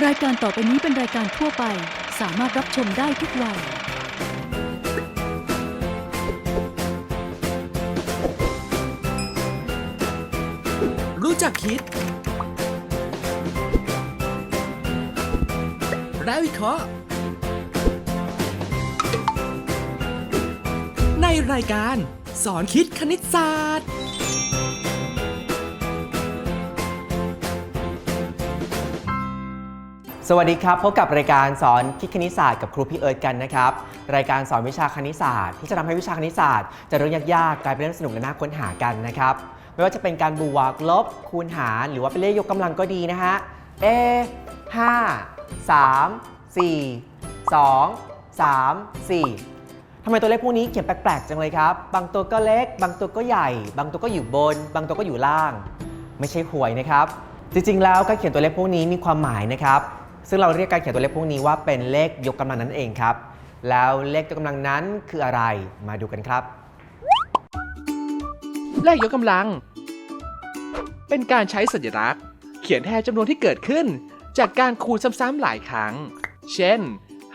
รายการต่อไปนี้เป็นรายการทั่วไป สามารถรับชมได้ทุกวัย รู้จักคิด และวิเคราะห์ในรายการสอนคิดคณิตศาสตร์ วัสดีครับ พบกับรายการสอนคิดคณิตศาสตร์กับครูพี่เอิร์ธกันนะครับ รายการสอนวิชาคณิตศาสตร์ที่จะทำให้วิชาคณิตศาสตร์จะเรื่องยากๆกลายเป็นเรื่องสนุกและน่าค้นหากันนะครับ ไม่ว่าจะเป็นการบวกลบ คูณหารหรือว่าเป็นเลขยกกำลังก็ดีนะฮะเอห้าสามสี่สองสามสี่ทำไมตัวเลขพวกนี้เขียนแปลกๆจังเลยครับ บางตัวก็เล็ก บางตัวก็ใหญ่ บางตัวก็อยู่บน บางตัวก็อยู่ล่าง ไม่ใช่หวยนะครับ จริงๆ แล้วการเขียนตัวเลขพวกนี้มีความหมายนะครับ ซึ่งเราเรียกการเขียนตัวเลขพวกนี้ว่าเป็นเลขยกกำลังนั่นเองครับ แล้วเลขยกกำลังนั้นคืออะไร มาดูกันครับ เลขยกกำลัง เป็นการใช้สัญลักษณ์ เขียนแทนจำนวนที่เกิดขึ้น จากการคูณซ้ำๆหลายครั้ง เช่น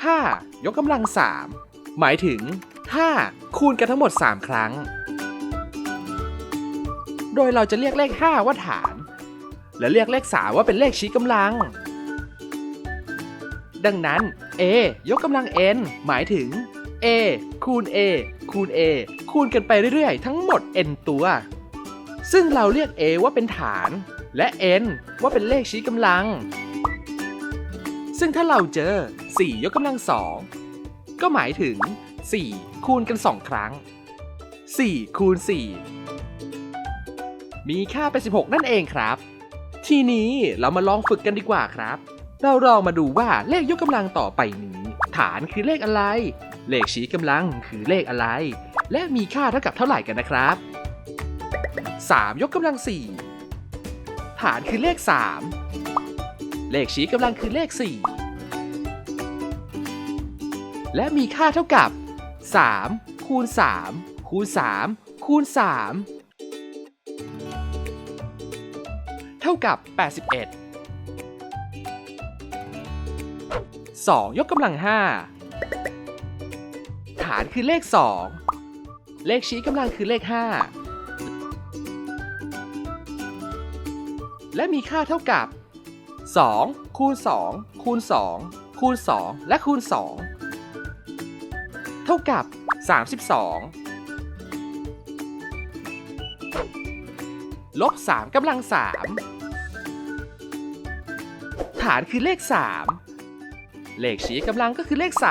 5 ยกกำลัง 3 หมายถึง 5 คูณกันทั้งหมด 3 ครั้ง โดยเราจะเรียกเลข 5 ว่าฐาน และเรียกเลข 3 ว่าเป็นเลขชี้กำลัง ดังนั้น a ยกกำลัง n หมายถึง a คูณ a คูณ a คูณกันไปเรื่อยๆ ทั้งหมด n ตัว ซึ่งเราเรียก a ว่าเป็นฐาน และ n ว่าเป็นเลขชี้กำลัง ซึ่งถ้าเราเจอ 4 ยกกำลัง2ก็หมายถึง 4 คูณกัน 2 ครั้ง 4 คูณ 4 มีค่าเป็น 16 นั่นเองครับ ทีนี้เรามาลองฝึกกันดีกว่าครับ เราลองมาดูว่าเลขยกกำลังต่อไปนี้ ฐานคือเลขอะไร เลขชี้กำลังคือเลขอะไร และมีค่าเท่ากับเท่าไหร่กันนะครับ 3 ยกกำลัง 4 ฐานคือเลข 3 เลขชี้กำลังคือเลข 4 และมีค่าเท่ากับ 3 คูณ 3 คูณ 3 คูณ 3 เท่ากับ 81 2 ยกกำลัง 5 ฐานคือเลข 2 เลขชี้กำลังคือเลข 5 และมีค่าเท่ากับ 2 คูณ 2 คูณ 2 คูณ 2 และคูณ 2 เท่ากับ 32ลบ3กำลัง 3 ฐานคือเลข 3 เลขชี้กำลังก็คือเลข 3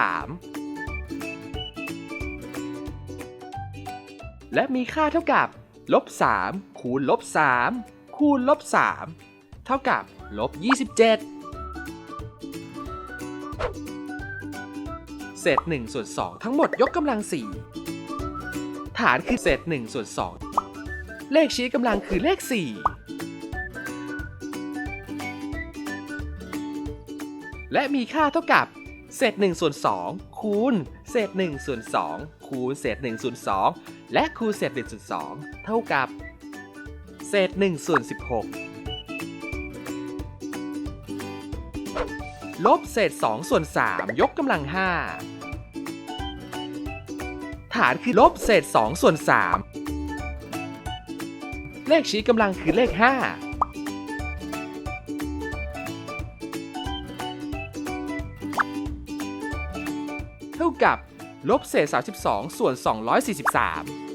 และมีค่าเท่ากับลบ3คูณลบ3คูณลบ3เท่ากับลบ27 เศษ1ส่วน2ทั้งหมดยกกำลัง 4 ฐานคือเศษ1ส่วน2เลขชี้กำลังคือเลข 4 และมีค่าเท่ากับเศษ1ส่วน2คูณเศษ1ส่วน2คูณเศษ1ส่วน2และคูณเศษ1ส่วน2เท่ากับ เศษ1ส่วน16 ลบเศษ2ส่วน3ยกกำลัง 5 ฐานคือลบเศษ2ส่วน3เลขชี้กำลังคือเลข 5 เท่ากับลบเศษ 32 ส่วน 243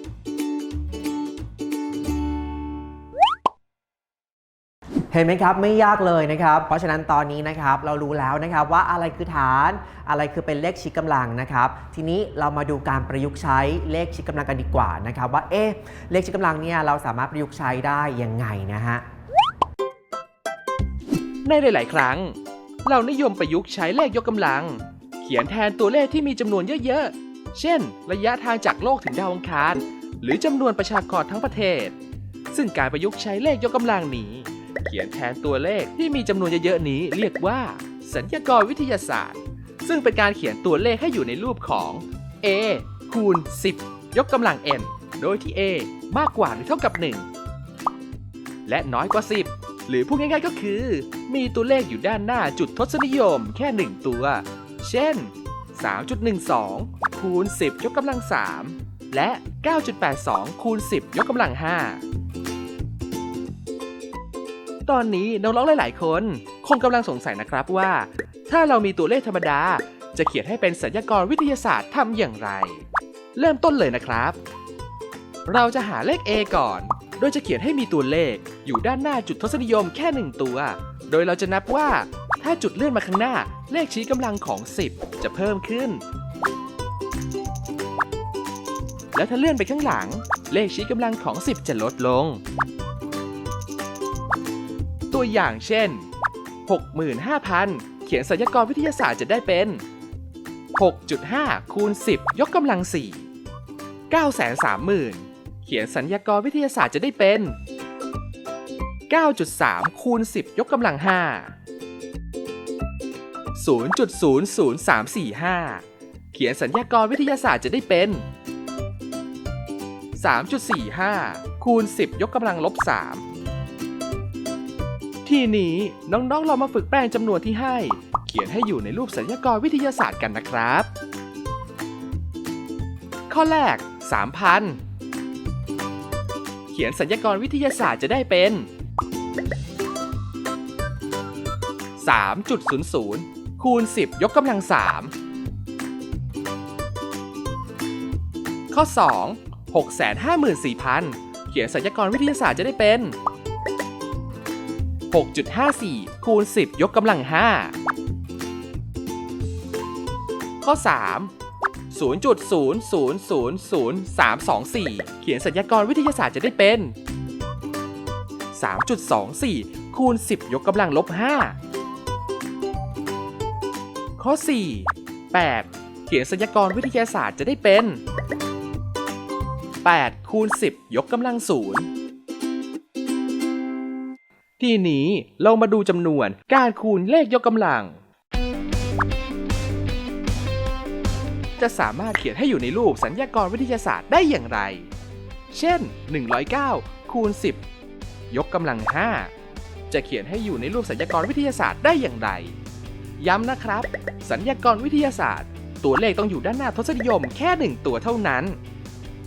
เห็นไหมครับ ไม่ยากเลยนะครับ เพราะฉะนั้นตอนนี้นะครับเรารู้แล้วนะครับว่าอะไรคือฐาน อะไรคือเป็นเลขชี้กำลังนะครับ ทีนี้เรามาดูการประยุกต์ใช้เลขชี้กำลังกันดีกว่านะครับ ว่าเอ๊ะเลขชี้กำลังเนี่ยเราสามารถประยุกต์ใช้ได้ยังไงนะฮะในหลาย ๆ ครั้ง เรานิยมประยุกต์ใช้เลขยกกำลัง เขียนแทนตัวเลขที่มีจำนวนเยอะๆ เช่น ระยะทางจากโลกถึงดาวอังคาร หรือจำนวนประชากรทั้งประเทศ ซึ่งการประยุกต์ใช้เลขยกกำลังนี้ เขียนแทนตัวเลขที่มีจำนวนเยอะๆนี้ เรียกว่า สัญญากรวิทยาศาสตร์ ซึ่งเป็นการเขียนตัวเลขให้อยู่ในรูปของ a คูณ 10 ยกกำลัง n โดยที่ a มากกว่าหรือเท่ากับ 1 และน้อยกว่า 10 หรือพูดง่ายๆก็คือ มีตัวเลขอยู่ด้านหน้าจุดทศนิยมแค่ 1 ตัว เช่น 3.12 คูณ 10 ยกกำลัง 3 และ 9.82 คูณ 10 ยกกำลัง 5 ตอนนี้น้องๆหลายๆ คน คงกำลังสงสัยนะครับว่า ถ้าเรามีตัวเลขธรรมดา จะเขียนให้เป็นสัญญากรวิทยาศาสตร์ทำอย่างไร เริ่มต้นเลยนะครับ เราจะหาเลข A ก่อน โดยจะเขียนให้มีตัวเลขอยู่ด้านหน้าจุดทศนิยมแค่หนึ่งตัว โดยเราจะนับว่า ถ้าจุดเลื่อนมาข้างหน้า เลขชี้กำลังของ 10 จะเพิ่มขึ้น แล้วถ้าเลื่อนไปข้างหลัง เลขชี้กำลังของ 10 จะลดลง ตัวอย่างเช่น 65,000 เขียนสัญญกรวิทยาศาสตร์จะได้เป็น 6.5 คูณ 10 ยกกำลัง 4 930,000 เขียนสัญญากรวิทยาศาสตร์จะได้เป็น 9.3 คูณ 10 ยกกำลัง 5 0.00345 เขียนสัญญากรวิทยาศาสตร์จะได้เป็น 3.45 คูณ 10 ยกกำลังลบ 3 ทีนี้น้องๆเรามาฝึกแปลงจำนวนที่ให้ เขียนให้อยู่ในรูปสัญญากรวิทยาศาสตร์กันนะครับ ข้อแรก 3,000 เขียนสัญญากรวิทยาศาสตร์จะได้เป็น3.00 คูณ 10 ยกกำลัง 3 ข้อ 2 654,000 เขียนสัญญากรวิทยาศาสตร์จะได้เป็น 6.54 คูณ 10 ยกกำลัง 5 ข้อ 3 0.0000324 เขียนสัญญากรวิทยาศาสตร์จะได้เป็น 3.24 คูณ 10 ยกกำลังลบ 5 ข้อ 4 8 เขียนสัญญากรวิทยาศาสตร์จะได้เป็น 8 คูณ 10 ยกกำลัง0ทีนี้เรามาดูจำนวนการคูณเลขยกกำลัง จะสามารถเขียนให้อยู่ในรูปสัญญากรวิทยาศาสตร์ได้อย่างไร เช่น 109 คูณ 10 ยกกำลัง 5 จะเขียนให้อยู่ในรูปสัญญากรวิทยาศาสตร์ได้อย่างไร ย้ำนะครับ สัญญากรวิทยาศาสตร์ ตัวเลขต้องอยู่ด้านหน้าทศนิยมแค่ 1 ตัวเท่านั้น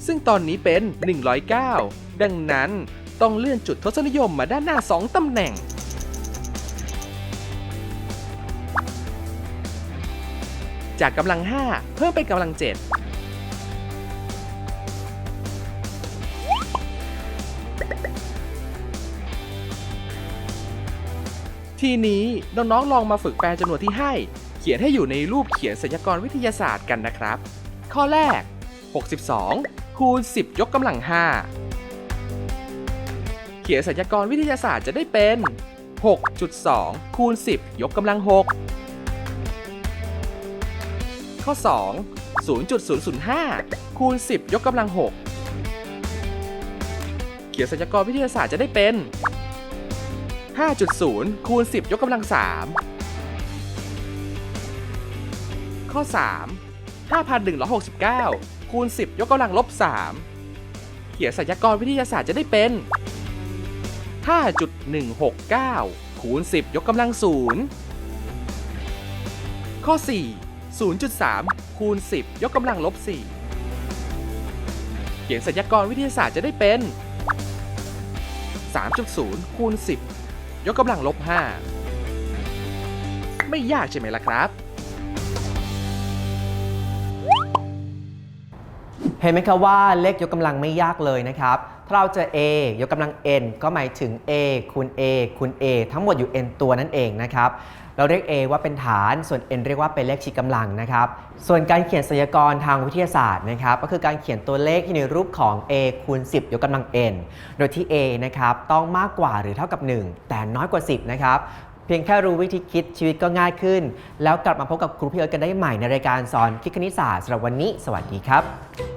ซึ่งตอนนี้เป็น 109 ดังนั้นต้องเลื่อนจุดทศนิยมมาด้านหน้า 2ตำแหน่ง จากกำลัง 5 เพิ่มเป็นกำลัง 7 ทีนี้น้องๆลองมาฝึกแปลจำนวนที่ให้ เขียนให้อยู่ในรูปเขียนสัญญากรวิทยาศาสตร์กันนะครับ ข้อแรก 62 คูณ 10 ยกกำลัง 5 เขียนสัญญากรวิทยาศาสตร์จะได้เป็น 6.2 คูณ 10 ยกกำลัง 6 ข้อ 2 0.005 คูณ 10 ยกกำลัง 6 เขียนสัญญากรวิทยาศาสตร์จะได้เป็น 5.0 คูณ 10 ยกกำลัง 3 ข้อ 3 5,169 คูณ 10 ยกกำลังลบ 3 เขียนสัญญากรวิทยาศาสตร์จะได้เป็น 5.169 คูณ 10 ยกกำลัง 0 ข้อ 4 0.3 คูณ 10 ยกกำลังลบ 4 เขียนสัญญากรวิทยาศาสตร์จะได้เป็น3.0 คูณ 10 ยกกำลังลบ 5 ไม่ยากใช่ไหมล่ะครับ เห็นไหมครับว่าเลขยกกำลังไม่ยากเลยนะครับ เราเจอ a ยกกำลัง n ก็หมายถึง a คูณ a คูณ a ทั้งหมดอยู่ n ตัวนั่นเองนะครับ เราเรียก a ว่าเป็นฐาน ส่วน n เรียกว่าเป็นเลขชี้กำลังนะครับ ส่วนการเขียนไสยากรณ์ทางวิทยาศาสตร์นะครับ ก็คือการเขียนตัวเลขที่ในรูปของ a คูณ 10 ยกกำลัง n โดยที่ a นะครับต้องมากกว่าหรือเท่ากับ 1 แต่น้อยกว่า 10 นะครับเพียงแค่รู้วิธีคิดชีวิตก็ง่ายขึ้น แล้วกลับมาพบกับครูพี่เอิร์ธกันได้ใหม่ในรายการสอนคิดคณิตศาสตร์สำหรับวันนี้ สวัสดีครับ